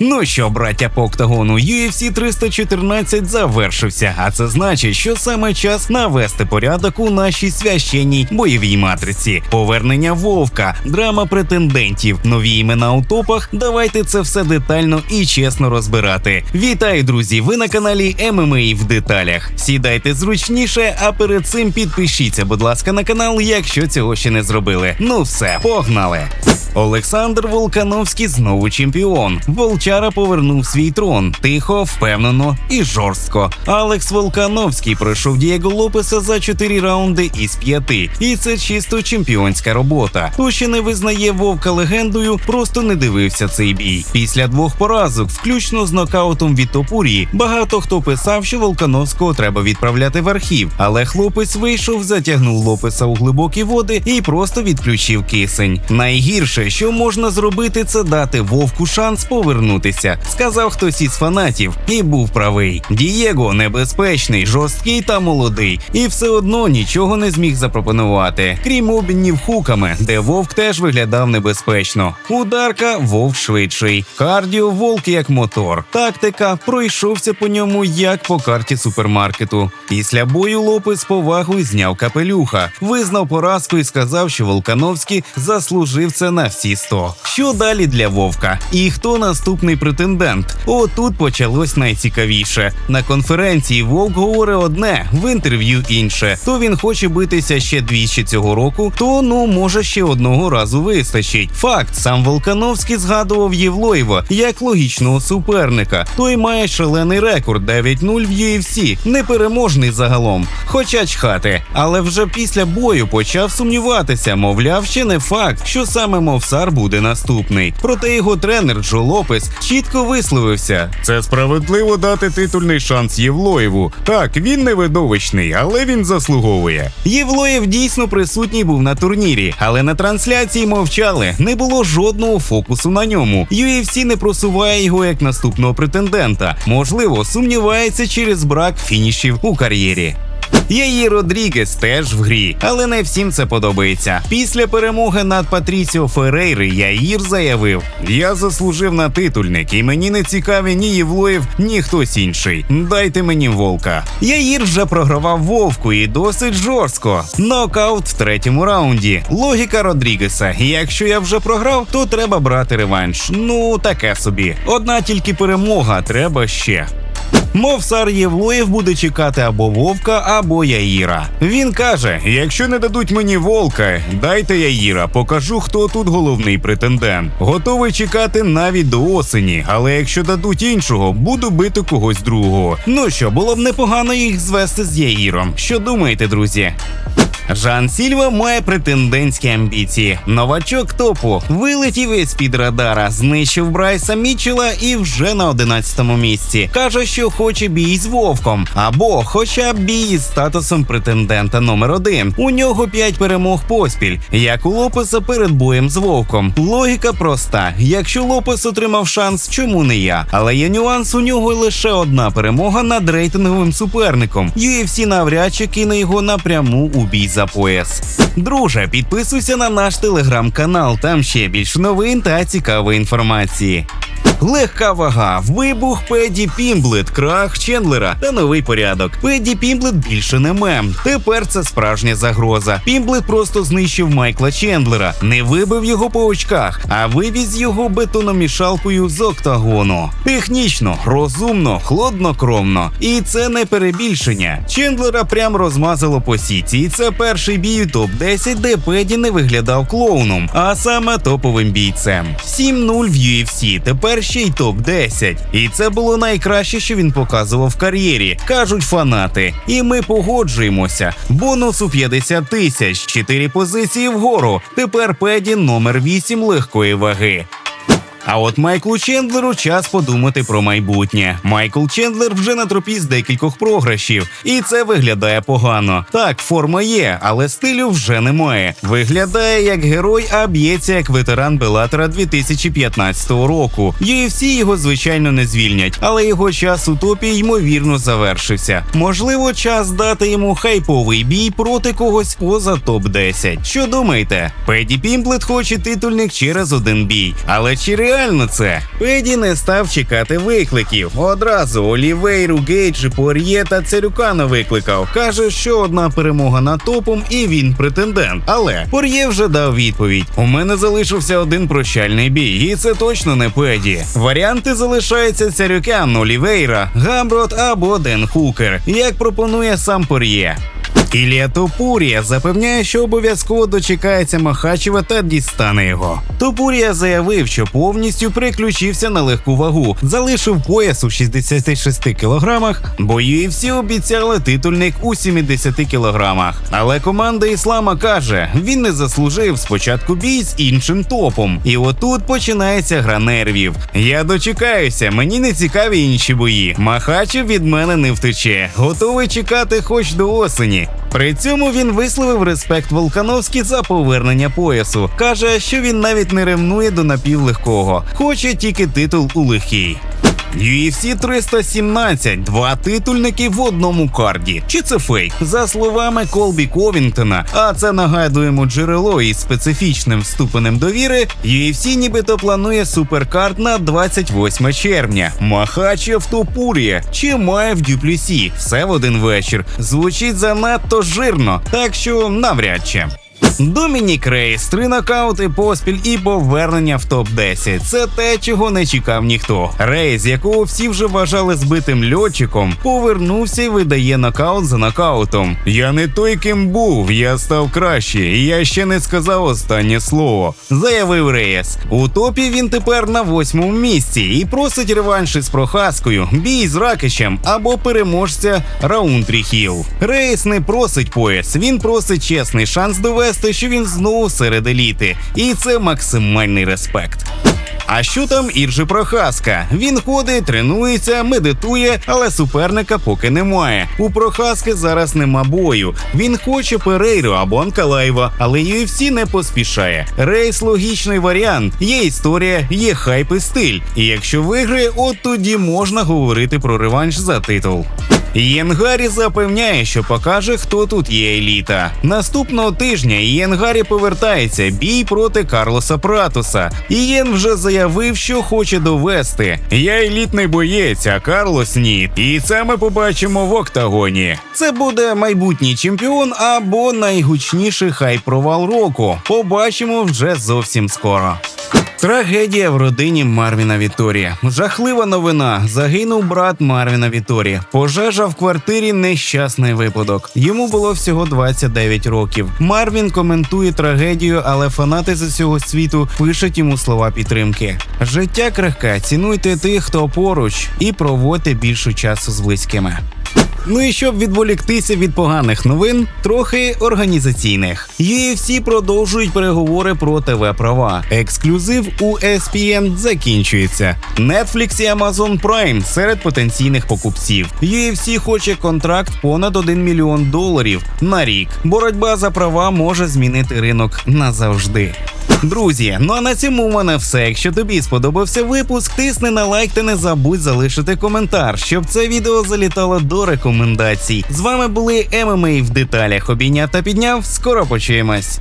Ну що, браття по октагону, UFC 314 завершився, а це значить, що саме час навести порядок у нашій священній бойовій матриці. Повернення вовка, драма претендентів, нові імена у топах. Давайте це все детально і чесно розбирати. Вітаю, друзі! Ви на каналі ММА в деталях. Сідайте зручніше, а перед цим підпишіться, будь ласка, на канал, якщо цього ще не зробили. Ну все, погнали! Олександр Волкановський знову чемпіон. Волчара повернув свій трон тихо, впевнено і жорстко. Алекс Волкановський пройшов Дієго Лопеса за 4 раунди із 5. І це чисто чемпіонська робота. Хто ще не визнає вовка легендою, просто не дивився цей бій. Після двох поразок, включно з нокаутом від Топурії, багато хто писав, що Волкановського треба відправляти в архів. Але хлопець вийшов, затягнув Лопеса у глибокі води і просто відключив кисень. Найгірше, що можна зробити, це дати вовку шанс повернутися, сказав хтось із фанатів, і був правий. Дієго небезпечний, жорсткий та молодий, і все одно нічого не зміг запропонувати, крім обмінів хуками, де вовк теж виглядав небезпечно. Ударка вовк швидший, кардіо вовк як мотор. Тактика пройшовся по ньому як по карті супермаркету. Після бою Лопес з повагою зняв капелюха, визнав поразку і сказав, що Волкановський заслужив це на всі 100. Що далі для Вовка? І хто наступний претендент? Отут почалось найцікавіше. На конференції Вовк говорить одне, в інтерв'ю інше. То він хоче битися ще двічі цього року, то ну може ще одного разу вистачить. Факт, сам Волкановський згадував Євлоєва як логічного суперника. Той має шалений рекорд 9-0 в UFC, непереможний загалом. Хоча чхати, але вже після бою почав сумніватися, мовляв, ще не факт, що саме Мовсар буде наступний. Проте його тренер Джо Лопес чітко висловився: це справедливо дати титульний шанс Євлоєву. Так, він не видовищний, але він заслуговує. Євлоєв дійсно присутній був на турнірі, але на трансляції мовчали. Не було жодного фокусу на ньому. UFC не просуває його як наступного претендента. Можливо, сумнівається через брак фінішів у кар'єрі. Її Родрігес теж в грі, але не всім це подобається. Після перемоги над Патрісіо Ферейри Яїр заявив: Я заслужив на титульник, і мені не цікаві ні Євлоєв, ні хтось інший. Дайте мені волка. Яїр вже програвав вовку і досить жорстко. Нокаут в третьому раунді. Логіка Родрігеса. Якщо я вже програв, то треба брати реванш. Ну таке собі. Одна тільки перемога, треба ще. Мовсар Євлоєв буде чекати або вовка, або Яїра. Він каже: якщо не дадуть мені волка, дайте Яїра, покажу, хто тут головний претендент. Готовий чекати навіть до осені, але якщо дадуть іншого, буду бити когось другого. Ну що, було б непогано їх звести з Яїром. Що думаєте, друзі? Жан Сільва має претендентські амбіції. Новачок топу вилетів із під радара, знищив Брайса Мітчела і вже на 11-му місці. Каже, що хоче бій з вовком, або хоча б бій з статусом претендента номер один. У нього 5 перемог поспіль, як у Лопеса перед боєм з вовком. Логіка проста: якщо Лопес отримав шанс, чому не я? Але є нюанс, у нього лише одна перемога над рейтинговим суперником. UFC навряд чи кине його напряму у бій за пояс. Друже, підписуйся на наш телеграм-канал. Там ще більше новин та цікавої інформації. Легка вага, вибух Педі Пімблет, крах Чендлера та новий порядок. Педі Пімблет більше не мем. Тепер це справжня загроза. Пімблет просто знищив Майкла Чендлера, не вибив його по очках, а вивіз його бетономішалкою з октагону. Технічно, розумно, хладнокровно. І це не перебільшення. Чендлера прям розмазало по сіті. І це перший бій у топ 10 де Педі не виглядав клоуном, а саме топовим бійцем. 7-0 в UFC. Тепер ще й топ 10 І це було найкраще, що він показував в кар'єрі, кажуть фанати. І ми погоджуємося. Бонус у 50 тисяч, 4 позиції вгору. Тепер Педі номер 8 легкої ваги. А от Майклу Чендлеру час подумати про майбутнє. Майкл Чендлер вже на тропі з декількох програшів, і це виглядає погано. Так, форма є, але стилю вже немає. Виглядає як герой, а б'ється як ветеран Белатора 2015 року. UFC його звичайно не звільнять, але його час у топі ймовірно завершився. Можливо, час дати йому хайповий бій проти когось поза топ 10 Що думаєте? Педі Пімплет хоче титульник через один бій, але чи реально це. Педі не став чекати викликів. Одразу Олівейру, Гейджі, Пор'є та Царюкана викликав. Каже, що одна перемога над топом і він претендент. Але Пор'є вже дав відповідь: у мене залишився один прощальний бій, і це точно не Педі. Варіанти залишаються Царюкан, Олівейра, Гамброт або Ден Хукер, як пропонує сам Пор'є. Ілія Топурія запевняє, що обов'язково дочекається Махачева та дістане його. Топурія заявив, що повністю переключився на легку вагу, залишив пояс у 66 кілограмах, бо UFC обіцяли титульник у 70 кілограмах. Але команда Іслама каже, він не заслужив спочатку бій з іншим топом. І отут починається гра нервів. Я дочекаюся, мені не цікаві інші бої. Махачев від мене не втече. Готовий чекати хоч до осені. При цьому він висловив респект Волкановській за повернення поясу. Каже, що він навіть не ревнує до напівлегкого, хоче тільки титул у легкій. UFC 317 – два титульники в одному карді. Чи це фейк? За словами Колбі Ковінгтона, а це нагадуємо джерело із специфічним ступенем довіри. UFC нібито планує суперкард на 28 червня. Махачев Топурія чи має в Дюплюсі. Все в один вечір. Звучить занадто жирно, так що навряд чи. Домінік Рейс, три нокаути поспіль і повернення в топ 10 Це те, чого не чекав ніхто. Рейс, якого всі вже вважали збитим льотчиком, повернувся і видає нокаут за нокаутом. Я не той, ким був, я став краще, і я ще не сказав останнє слово. Заявив Рейс. У топі він тепер на восьмому місці і просить реванш із Прохаскою, бій з Ракичем або переможця Раунтрі Хіл. Рейс не просить пояс, він просить чесний шанс довести, що він знову серед еліти, і це максимальний респект. А що там Іржи Прохаска? Він ходить, тренується, медитує, але суперника поки немає. У Прохаски зараз нема бою. Він хоче Перейру або Анкалаєва, але UFC не поспішає. Рейс логічний варіант. Є історія, є хайп і стиль. І якщо виграє, от тоді можна говорити про реванш за титул. Єнгарі запевняє, що покаже, хто тут є еліта. Наступного тижня Єнгарі повертається бій проти Карлоса Пратуса. Ієн вже заявив, що хоче довести. Я елітний боєць, а Карлос ні. І це ми побачимо в октагоні. Це буде майбутній чемпіон або найгучніший хайп-провал року. Побачимо вже зовсім скоро. Трагедія в родині Марвіна Віторія. Жахлива новина. Загинув брат Марвіна Віторі. Пожежа в квартирі нещасний випадок. Йому було всього 29 років. Марвін коментує трагедію, але фанати з усього світу пишуть йому слова підтримки. Життя крихке, цінуйте тих, хто поруч, і проводьте більше часу з близькими. Ну і щоб відволіктися від поганих новин, трохи організаційних. UFC продовжують переговори про ТВ права. Ексклюзив у ESPN закінчується. Netflix і Amazon Prime серед потенційних покупців. UFC хоче контракт понад 1 мільйон доларів на рік. Боротьба за права може змінити ринок назавжди. Друзі, ну а на цьому в мене все. Якщо тобі сподобався випуск, тисни на лайк та не забудь залишити коментар, щоб це відео залітало до рекомендацій. З вами були ММА в деталях. Обійняв та підняв. Скоро почуємось.